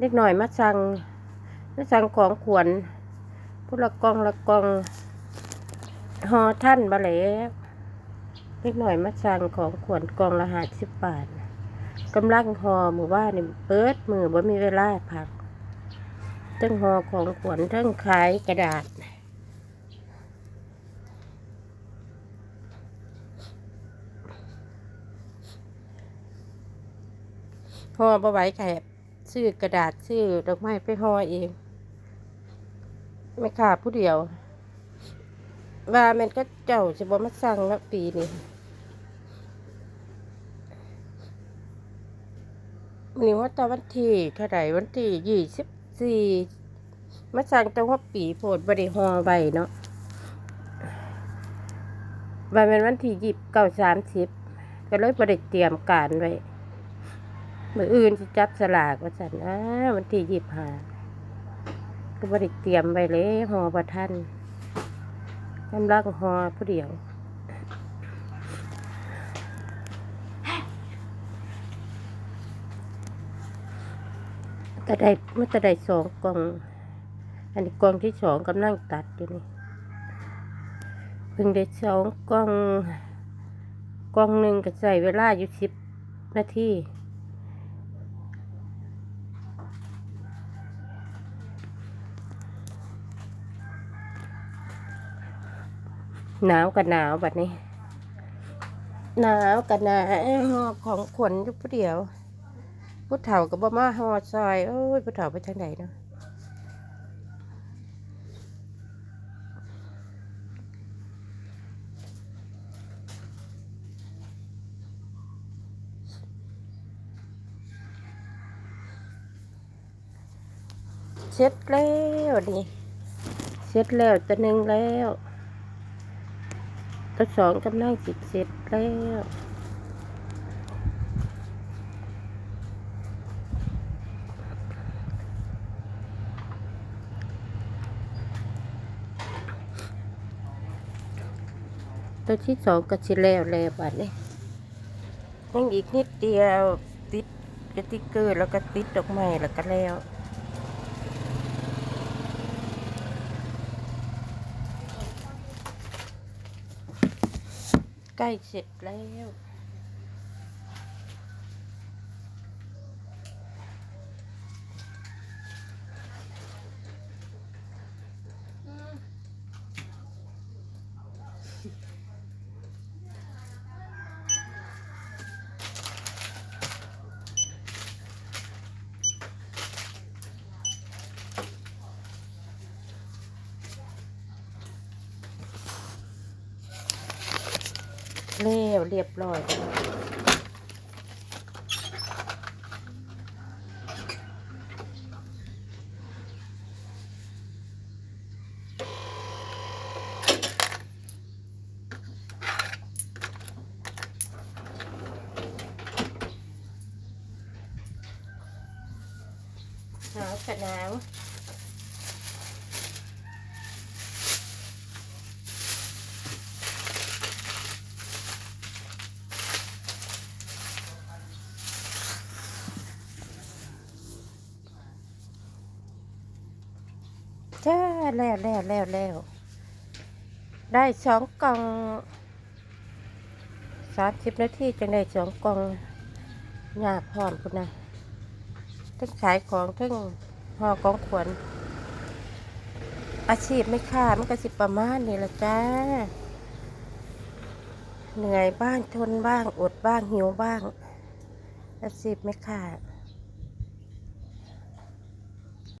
เล็กหน่อยมาสั่งมาสั่งของขวัญผู้ละกองละกองหอท่านบาแล้วเล็กหน่อยมาสั่งของขวัญกองละห้าสิบบาทกำลังหอหมู่บ้านนี่เปิดมือบ่มีเวลาพักทั้งหอของขวัญทั้งขายกระดาษห่อบ่ไหวแคบ ซื้อกระดาษซื้อดอกไม้ไปห่อเองไม่ขาดผู้เดียว ว่ามันก็เจ้าจะบ่มาสั่งแล้วปีนี้วันนี้ว่าตอนวันที่เท่าไหร่วันที่ยี่สิบสี่มาสั่งตั้งว่าปีโพดบริหอไว้เนาะวันเป็นวันที่ยี่สิบเก้าสามสิบก็เลยบริเตรียมการไว้ มืออื่นสิจับสลากว่าสันอ่าวันที่ยี่ห้าก็บริเตรียมไว้เลยหอประทันกำลังหอผู้เดียวแต่ได้มันจะได้สองกล่อง อันนี้กล่องที่สองกำลังตัดอยู่นี่เพิ่งได้สองกล่องกล่องหนึ่งก็ใส่เวลาอยู่สิบนาที หนาวกับหนาวแบบนี้ หนาวกับหนาวของขวัญอยู่ผู้เดียวผู้เฒ่ากับบ่มาหอซอยโอ้ยผู้เฒ่าไปทางไหนเนาะเสร็จแล้วนี่เสร็จแล้วตัวหนึ่งแล้ว ตัวสองกำลังจิตเสร็จแล้วตัวที่สองก็สิแล้วแล้วบัดนี้ยังอีกนิดเดียวติดกระติกเกอร์แล้วก็ติดดอกไม้แล้วก็แล้ว ใกล้เสร็จแล้ว แล้วเรียบร้อยหนาวกับหนาว จ้าแล้วแล้วแล้วแล้วได้สองกล่องสามสิบนาทีจังได้สองกล่องหยาพร้อมคุณนะทั้งขายของทั้งห่อของขวัญอาชีพไม่ค่ามันก็สิประมาณนี้ละจ้า เหนื่อยบ้างทนบ้างอดบ้างหิวบ้าง อาชีพไม่ค่า